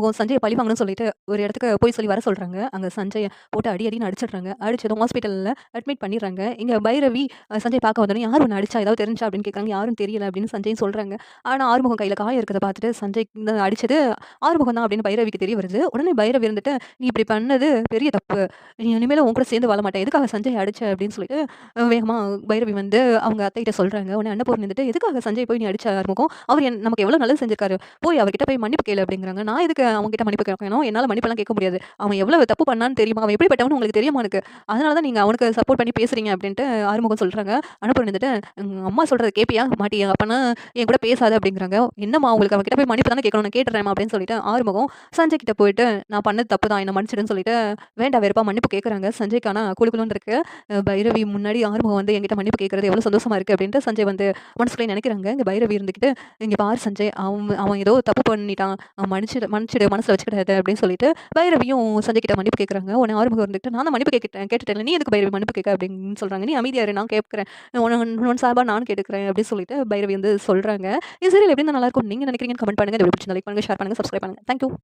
ஆறுமுகம் சஞ்சயை பழி வாங்கணும்னு சொல்லிட்டு ஒரு இடத்துக்கு போய் சொல்லி வர சொல்கிறாங்க அங்கே சஞ்சயை போட்டு அடி அடின்னு அடிச்சிடுறாங்க. அடிச்சதும் ஹாஸ்பிட்டலில் அட்மிட் பண்ணிடுறாங்க. இங்கே பைரவி சஞ்சய் பார்க்க வந்தோடனே "யார் ஒன்று அடிச்சா? ஏதாவது தெரிஞ்சா?" அப்படின்னு கேட்குறாங்க. "யாரும் தெரியல" அப்படின்னு சஞ்சயும் சொல்கிறாங்க ஆனால் ஆறுமுகம் கையில் காயம் இருக்கிறத பார்த்துட்டு சஞ்சய் இந்த அடிச்சது ஆறுமுகம் தான் அப்படின்னு பைரவிக்கு தெரிய வருது. உடனே பைரவி இருந்துட்டு, "நீ இப்படி பண்ணது பெரிய தப்பு. நீ இனிமேல் உன் கூட சேர்ந்து வாழ மாட்டேன். எதுக்காக சஞ்சய் அடிச்ச?" அப்படின்னு சொல்லிட்டு வேகமாக பைரவி வந்து அவங்க அத்தைகிட்ட சொல்கிறாங்க உடனே அன்னபூர்ணி இருந்துட்டு, "எதுக்காக சஞ்சய் போய் நீ அடிச்ச ஆறுமுகம்? அவர் நமக்கு எவ்வளோ நல்லது செஞ்சிருக்காரு. போய் அவர்கிட்ட போய் மன்னிப்பு கேளு" அப்படிங்கிறாங்க. "நான் எதுக்கு அவங்ககிட்ட மன்னிப்பு கேட்கணும்? என்னால் மன்னிப்பெல்லாம் கேட்க முடியாது. அவன் எவ்வளோ தப்பு பண்ணான்னு தெரியுமா? அவன் எப்படிப்பட்டவனு உங்களுக்கு தெரியுமா எனக்கு? அதனால தான் நீங்கள் அவனுக்கு சப்போர்ட் பண்ணி பேசுறீங்க" அப்படின்ட்டு ஆறுமுகம் சொல்கிறாங்க அன்னபூர்ணி இருந்துட்டு, அம்மா சொல்கிறத கேட்பியா? மாட்டியா? அப்பன்னா என் கூட பேசாத" அப்படிங்கிறாங்க. "என்னம்மா உங்களுக்கு அவன்கிட்ட போய் மன்னிப்பு தானே கேட்கணும். நான் அப்படின்னு சொல்லிட்டு ஆறுமுகம் சஞ்சய் கிட்ட போயிட்டு, "நான் பண்ணது தப்பு தான். என்ன மன்னிச்சிடுன்னு" சொல்லிட்டு வேண்டா வெறுப்பா மன்னிப்பு கேட்குறாங்க. சஞ்சய்க்கான ஆனா இருக்கு. பைரவி முன்னாடி ஆறுமுகம் வந்து என்கிட்ட மன்னிப்பு கேட்கறது எவ்வளோ சந்தோஷமா இருக்குது அப்படின்ட்டு சஞ்சய் வந்து மனசுக்குள்ளே நினைக்கிறாங்க. இங்கே பைரவி இருந்துகிட்டு, இங்கே பாரு சஞ்சய், அவன் அவன் ஏதோ தப்பு பண்ணிட்டான். அவன் மன்னிச்சு மன்னிச்சிடு. மனசில் வச்சுக்கிடாது அப்படின்னு சொல்லிட்டு பைரவியும் சஞ்சய் கிட்ட மன்னிப்பு கேட்குறாங்க. உன்னை ஆறுமுகம் இருந்துகிட்டு, "நான் தான் மன்னிப்பு கேட்டுட்டேன் நீ எதுக்கு பைரவி மன்னிப்பு கேட்க?" அப்படின்னு சொல்கிறாங்க "நீ அமைதியாரு நான் கேட்குறேன் உன் உன் சார்பா நான் கேட்டுக்கிறேன்" அப்படின்னு சொல்லிட்டு பைரவி வந்து சொல்கிறாங்க இது சீரியல் எப்படி நல்லாயிருக்கும் நீங்கள் நீங்க நினைக்கிறீங்கன்னு கமெண்ட் பண்ணுங்க. எப்படி பிடிச்சி லைக் பண்ணுங்கள் ஷேர் பண்ணுங்க, சப்ஸ்கிரைப் பண்ணுங்கள் தேங்க் யூ.